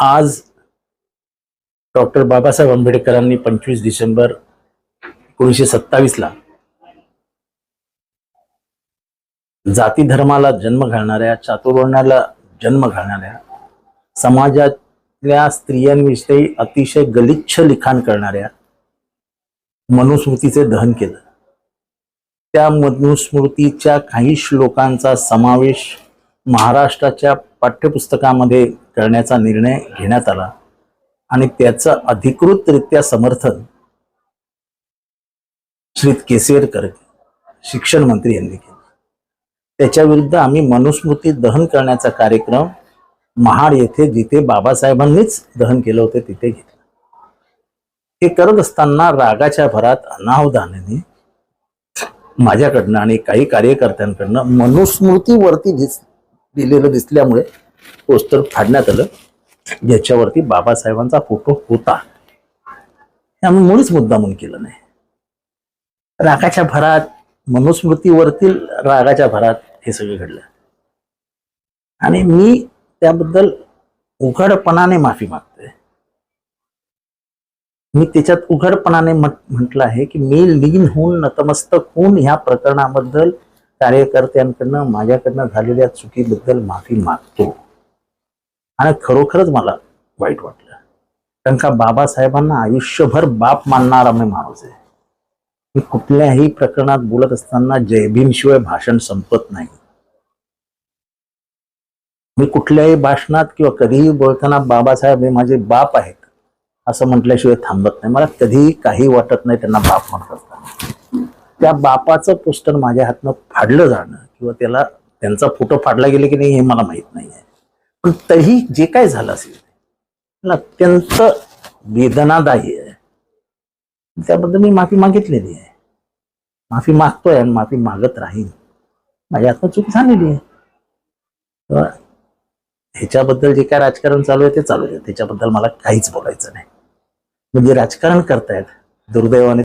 आज डॉक्टर बाबासाहेब आंबेडकरांनी पंचवीस डिसेंबर एकोणीसशे सत्तावीसला जाती धर्माला जन्म घालणाऱ्या चातुर्वर्णाला जन्म घालणाऱ्या समाजातल्या स्त्रियांविषयी अतिशय गलिच्छ लिखाण करणाऱ्या मनुस्मृतीचे दहन केलं. त्या मनुस्मृतीच्या काही श्लोकांचा समावेश महाराष्ट्राच्या पाठ्यपुस्तकामध्ये करण्याचा निर्णय घेण्यात आला आणि त्याचं अधिकृतरित्या समर्थन श्री केसवेरकर शिक्षण मंत्री यांनी केलं. त्याच्या विरुद्ध आम्ही मनुस्मृती दहन करण्याचा कार्यक्रम महाड येथे जिथे बाबासाहेबांनीच दहन केलं होतं तिथे घेतलं. हे करत असताना रागाच्या भरात अनावधानाने माझ्याकडनं आणि काही कार्यकर्त्यांकडनं मनुस्मृतीवरती दिस दिलेलं दिसल्यामुळे पोस्टर फाडण्यात आलं. ज्याच्यावरती बाबासाहेबांचा फोटो होता. हे आम्ही मुळीच मुद्दामून केलं नाही. रागाच्या भरात मनुस्मृतीवरतील रागाच्या भरात हे सगळं घडलं. आणि मी त्याबद्दल उघडपणाने माफी मागतोय. मी त्याच्यात उघडपणाने म्हटलं आहे की मी लीन होऊन नतमस्तक होऊन ह्या प्रकरणाबद्दल कार्यकर्त्यांकडनं माझ्याकडनं झालेल्या चुकीबद्दल माफी मागतो. आणि खरोखरच मला वाईट वाटलं. कारण का बाबासाहेबांना आयुष्यभर बाप मानणारा मी माणूस आहे. मी कुठल्याही प्रकरणात बोलत असताना जयभीमशिवाय भाषण संपत नाही. मी कुठल्याही भाषणात किंवा कधीही बोलताना बाबासाहेब हे माझे बाप आहेत असं म्हटल्याशिवाय थांबत नाही. मला कधीही काही वाटत नाही त्यांना बाप म्हणत असताना. त्या बापाचं पोस्टर माझ्या हातनं फाडलं जाणं किंवा त्याला त्यांचा फोटो फाडला गेले की नाही हे मला माहीत नाही आहे पण तरीही जे काय झालं असेल अत्यंत वेदनादायी आहे. त्याबद्दल मी माफी मागितलेली आहे. माफी मागतोय आणि माफी मागत राहीन. माझी आता चूक झालेली आहे. ह्याच्याबद्दल जे काय राजकारण चालू आहे ते चालू आहे. त्याच्याबद्दल मला काहीच बोलायचं नाही. म्हणजे राजकारण करतायत दुर्दैवाने.